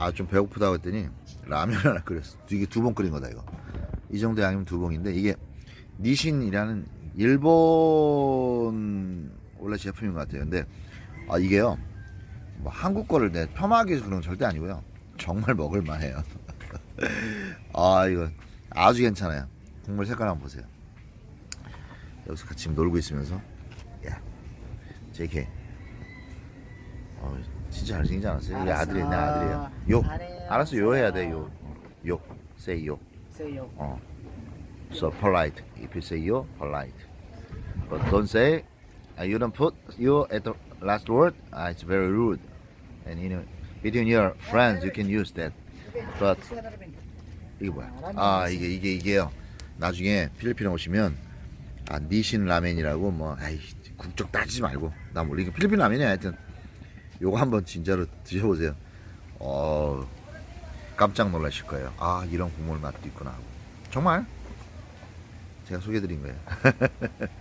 아 좀 배고프다고 했더니 라면 하나 끓였어. 이게 두봉 끓인 거다 이거. 이 정도 양이면 두 봉인데 이게 니신이라는 일본 원래 제품인 것 같아요. 근데 아 이게요 뭐 한국 거를 내 폄하하기 위해서 그런 건 절대 아니고요. 정말 먹을 만 해요. 아 이거 아주 괜찮아요. 국물 색깔 한번 보세요. 여기서 같이 놀고 있으면서 야 JK 어 진짜 잘생기지 않았어요? 우리 아들이 내 아들이에요. 요 잘해요. 알았어 요 해야 돼 요. 요 say 요. 세요. 어. So polite. If you say you, polite. But don't say uh, you don't put you at the last word. Uh, it's very rude. And you know, between your friends, you can use that. But 이게 뭐야? 아 이게 이게 이게요. 나중에 필리핀에 오시면 아 니신 라멘이라고 뭐 아이 국적 따지지 말고 나 몰라 이게 필리핀 라멘이야 하여튼 요거 한번 진짜로 드셔보세요. 어 깜짝 놀라실 거예요. 아 이런 국물 맛도 있구나. 하고. 정말 제가 소개드린 거예요.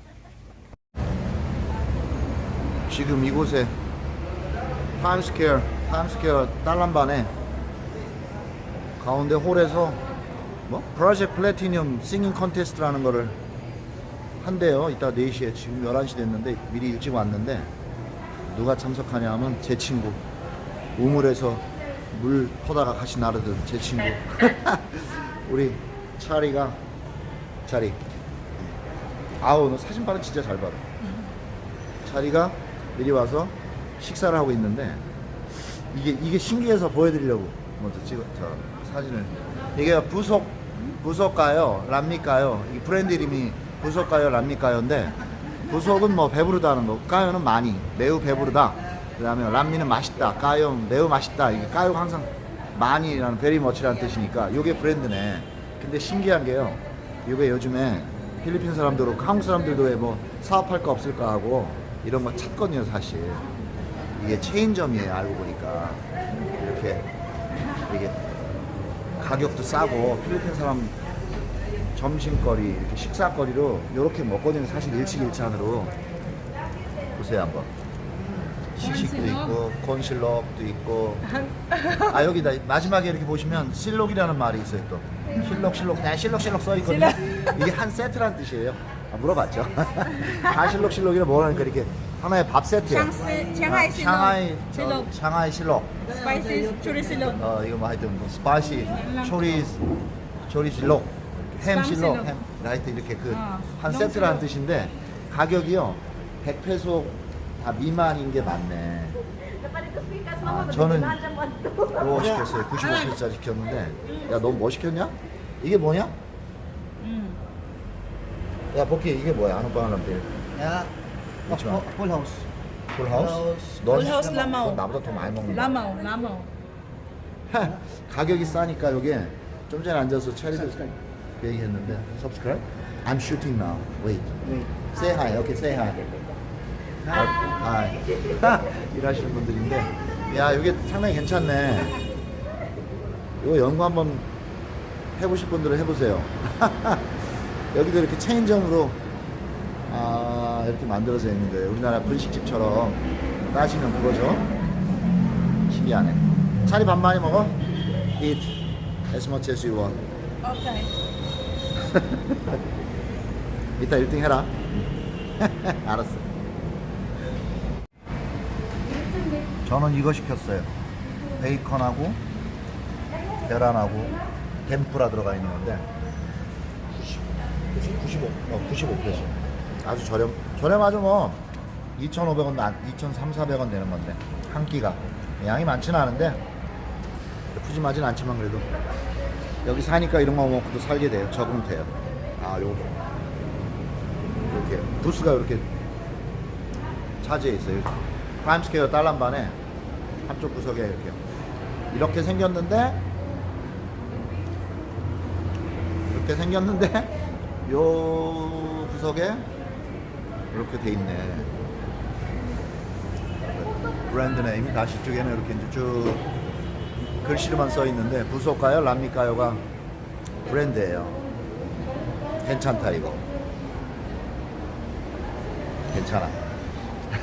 지금 이곳에 타임스퀘어 타임스퀘어 딸람반에 가운데 홀에서 뭐 프로젝트 플래티늄 싱잉 컨테스트라는 거를 한대요. 이따 4시에 지금 11시 됐는데 미리 일찍 왔는데 누가 참석하냐 하면 제 친구. 우물에서 물 퍼다가 같이 나르던 제 친구. 우리 차리가 차리. 아우 너 사진 빠는 진짜 잘 봐라. 차리가 미리 와서 식사를 하고 있는데 이게 이게 신기해서 보여드리려고 먼저 찍어 저 사진을. 이게 부속 부속가요? 랍니까요? 이 브랜드 이름이 부속가요? 랍니까요인데 부속은 뭐 배부르다는 거. 까요는 많이. 매우 배부르다. 그 다음에 람미는 맛있다. 까요 매우 맛있다. 이게 까요가 항상 많이라는 베리 머치라는 뜻이니까 요게 브랜드네. 근데 신기한 게요. 요게 요즘에 필리핀 사람들도 한국 사람들도 왜 뭐 사업할 거 없을까 하고 이런 거 찾거든요 사실. 이게 체인점이에요 알고 보니까. 이렇게 이게 가격도 싸고 필리핀 사람 점심거리 이렇게 식사거리로 이렇게 먹거든요. 사실 일식일찬으로. 보세요 한번. 시식도 있고 콘실록도 있고. 아 여기다 마지막에 이렇게 보시면 실록이라는 말이 있어요 또. 실록 실록. 네 실록 실록 써 있거든요. 이게 한 세트란 뜻이에요. 아, 물어봤죠. 다 실록 실록이라 뭐라니까 이렇게 하나의 밥 세트예요. 샹하이 실록. 샹하이 실록. 어, 샹하이 실록. 스파이시 추리 실록. 어 이거 뭐 하여튼 뭐 스파시 초리 초리 실록 햄 실록. 햄 하여튼 이렇게 그 어, 한영 세트라는. 뜻인데 가격이요 100페소 다 미만인 게 맞네 아, 저는 뭐 시켰어요 95페소짜리 시켰는데 야너뭐 시켰냐? 이게 뭐냐? 음. 야 복희 이게 뭐야 하려면 돼 야. 어, Which one? 풀 하우스. 풀하우스? 풀하우스 라마오. 넌 나보다 더 많이 먹는다 라마오, 라마오. 가격이 싸니까 요게 좀 전에 앉아서 체리도 그 얘기했는데 subscribe? I'm shooting now. Wait. 네. Say hi. Okay, say hi. Hi. 일하시는 분들인데 야 이게 상당히 괜찮네. 이거 연구 한번 해보실 분들은 해보세요. 여기도 이렇게 체인점으로 아 이렇게 만들어져 있는 거예요. 우리나라 분식집처럼 따지면 그거죠. 신기하네. 차리 밥 많이 먹어? Eat as much as you want. 오케 이. 이따 1등 해라. 알았어. 저는 이거 시켰어요. 베이컨하고 계란하고 덴푸라 들어가 있는 건데 90, 95, 어, 95페소. 아주 저렴, 저렴하죠 뭐. 2,500원, 2,300, 400원 되는 건데 한 끼가 양이 많지는 않은데 푸짐하진 않지만 그래도 여기 사니까 이런 거 먹고도 살게 돼요. 적응돼요. 아, 요거 이렇게 부스가 이렇게 차지해 있어요. 타임스퀘어 딸람반에 한쪽 구석에 이렇게 이렇게 생겼는데 이렇게 생겼는데 요 구석에 이렇게 돼 있네. 브랜드 네임이 다시 쪽에는 이렇게 이제 쭉 글씨로만 써 있는데 부속가요, 람미가요가 브랜드예요. 괜찮다 이거. 괜찮아.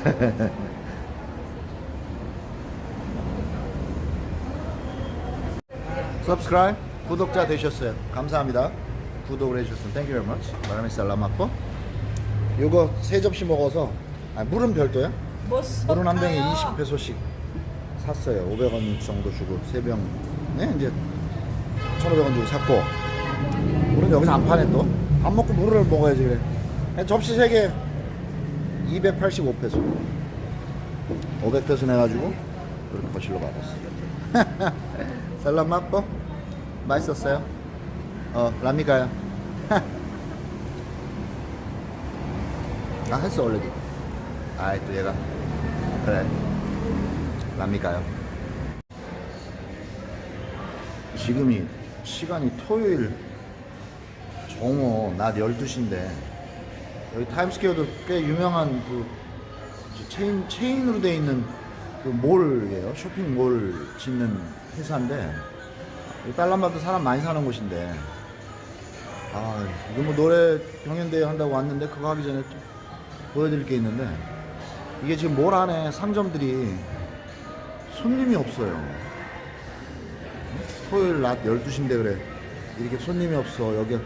subscribe 구독자 되셨어요. 감사합니다. 구독을 해주셨으면 thank you very much. 마라미 살라마포. 요거 세 접시 먹어서 아, 물은 별도야? 못 물은 한 병에 섞어요. 20페소씩 샀어요. 500원 정도 주고 세 병에 이제 1,500원 주고 샀고 물은 여기서 안 파네 또. 밥 먹고 물을 먹어야지 그래. 그냥 접시 세개 285페소. 500페소 내가지고 그렇게 거실로 받았어. 살람 맛보? 맛있었어요? 어, 라미가요. 나 했어 원래도. 아이 또 얘가 그래. 라미가요. 지금이 시간이 토요일 정오 낮 12시인데 여기 타임스퀘어도 꽤 유명한 그 체인 체인으로 돼 있는 그 몰이에요. 쇼핑몰 짓는 회사인데 이 딸람바도 사람 많이 사는 곳인데 아 이거 뭐 노래 경연대회 한다고 왔는데 그거 하기 전에 좀 보여드릴 게 있는데 이게 지금 몰 안에 상점들이 손님이 없어요. 토요일 낮 12시인데 그래. 이렇게 손님이 없어. 여기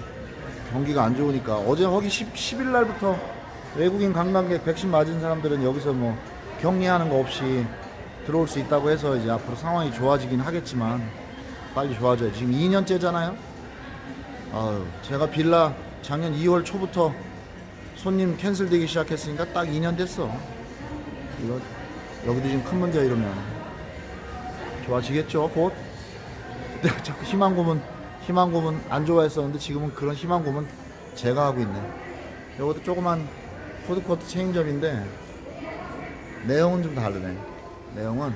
경기가 안 좋으니까. 어제 거기 10, 10일 날부터 외국인 관광객 백신 맞은 사람들은 여기서 뭐 격리하는 거 없이 들어올 수 있다고 해서 이제 앞으로 상황이 좋아지긴 하겠지만 빨리 좋아져요. 지금 2년째잖아요. 아유, 제가 빌라 작년 2월 초부터 손님 캔슬되기 시작했으니까 딱 2년 됐어. 이거 여기도 지금 큰 문제 이러면 좋아지겠죠 곧. 그때 자꾸 희망 고문 희망 고문 안 좋아했었는데 지금은 그런 희망 고문 제가 하고 있네. 이것도 조그만 푸드코트 체인점인데 내용은 좀 다르네. 내용은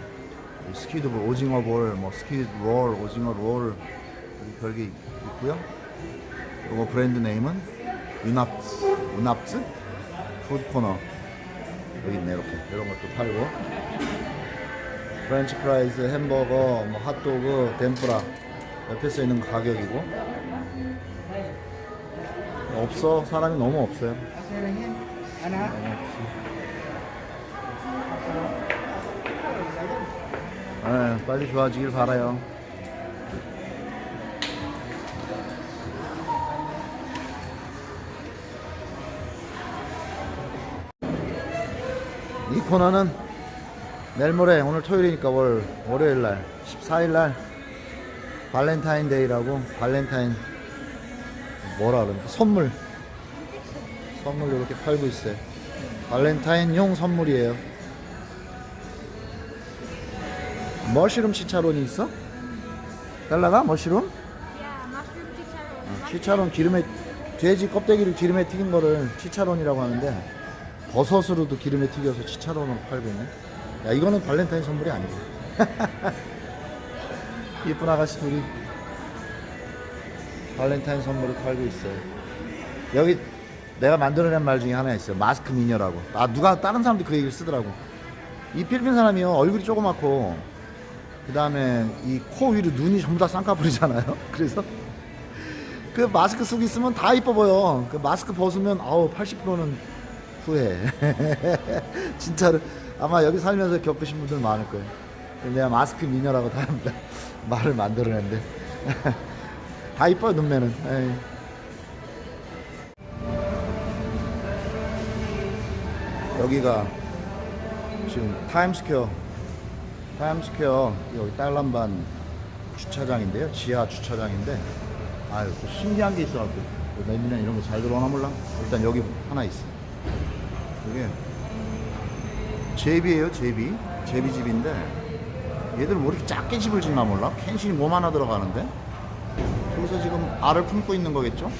스키드볼, 오징어 볼, 뭐 스키드 롤, 오징어 롤 이렇게 별게 있고요. 이거 브랜드 네임은 유납스, 유납스 푸드 코너 여기 있네 이렇게 이런 것도 팔고 프렌치 프라이즈, 햄버거, 뭐 핫도그, 덴프라 옆에 써 있는 거 가격이고 없어 사람이 너무 없어요. 네, 빨리 좋아지길 바라요. 이 코너는 내일 모레 오늘 토요일이니까 월 월요일 날 14일 날 발렌타인데이라고 발렌타인 뭐라 그러나 선물 선물 이렇게 팔고 있어요. 발렌타인용 선물이에요. 머시룸 치차론이 있어? 달라가 머시룸? Chicharron. 어, 치차론 기름에 돼지 껍데기를 기름에 튀긴 거를 치차론이라고 하는데 버섯으로도 기름에 튀겨서 치차론으로 팔고 있네. 야 이거는 발렌타인 선물이 아니고. 이쁜 아가씨 둘이 발렌타인 선물을 팔고 있어요. 여기 내가 만들어낸 말 중에 하나 있어요. 마스크 미녀라고. 아 누가 다른 사람도 그 얘기를 쓰더라고. 이 필리핀 사람이요 얼굴이 조그맣고 그 다음에 이 코 위로 눈이 전부 다 쌍꺼풀이잖아요. 그래서 그 마스크 쓰고 있으면 다 이뻐 보여. 그 마스크 벗으면 아우 80%는 후회. 진짜로 아마 여기 살면서 겪으신 분들 많을 거예요. 내가 마스크 미녀라고 다 말을 만들어낸데. 다 이뻐요 눈매는. 에이. 여기가 지금 타임스퀘어 타임스퀘어 여기 딸람반 주차장인데요. 지하 주차장인데. 아유 또 신기한 게 있어갖고. 내비나 이런 거 잘 들어오나 몰라. 일단 여기 하나 있어. 이게 제비예요 제비. 제비집인데 얘들 뭐 이렇게 작게 집을 짓나 몰라? 펜션이 뭐 하나 들어가는데? 여기서 지금 알을 품고 있는 거겠죠?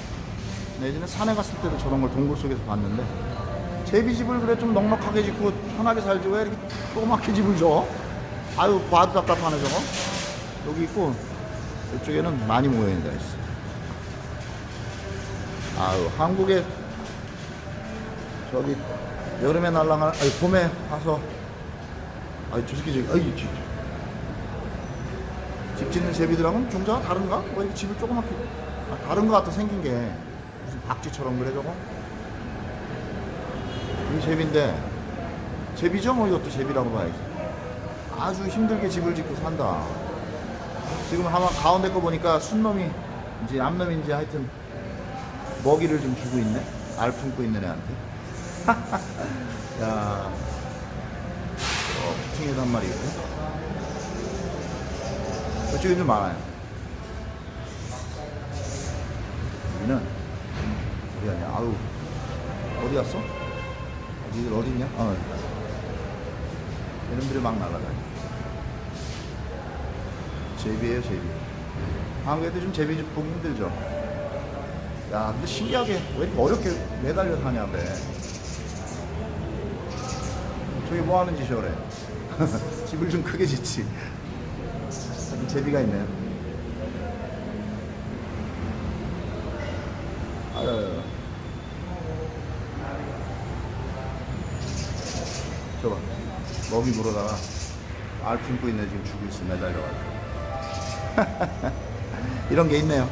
예전에 산에 갔을 때도 저런 걸 동굴 속에서 봤는데 제비집을 그래 좀 넉넉하게 짓고 편하게 살지 왜 이렇게 조그맣게 집을 줘? 아유 봐도 답답하네 저거. 여기 있고 이쪽에는 많이 모여있는 데가 있어. 아유 한국에 저기 여름에 날라가 아니 봄에 가서 아이 저 새끼 저기 아이 집, 집 짓는 제비들하고는 종자가 다른가? 왜 이렇게 집을 조그맣게 아, 다른 거 같아 생긴 게 무슨 박쥐처럼 그래 저거? 이 제비인데 제비죠 뭐 이것도 제비라고 봐야지 아주 힘들게 집을 짓고 산다 지금 아마 가운데 거 보니까 순놈이 이제 암놈인지 하여튼 먹이를 좀 주고 있네. 알 품고 있는 애한테. 야, 어, 마리 있고. 이쪽에 좀 많아요. 여기는 어디 갔냐? 아우 어디 갔어? 니들 어디 있냐? 어. 이놈들이 막 날아다녀. 제비예요 제비. 한국에도 좀 제비 좀 보기 힘들죠. 야 근데 신기하게 왜 이렇게 어렵게 매달려 사냐 배. 저기 뭐 하는 짓이오래? 집을 좀 크게 짓지. 여기 제비가 있네요. 아유. 저봐. 먹이 물어다가 알 품고 있네 지금 죽고 있어 매달려가지고. 이런 게 있네요.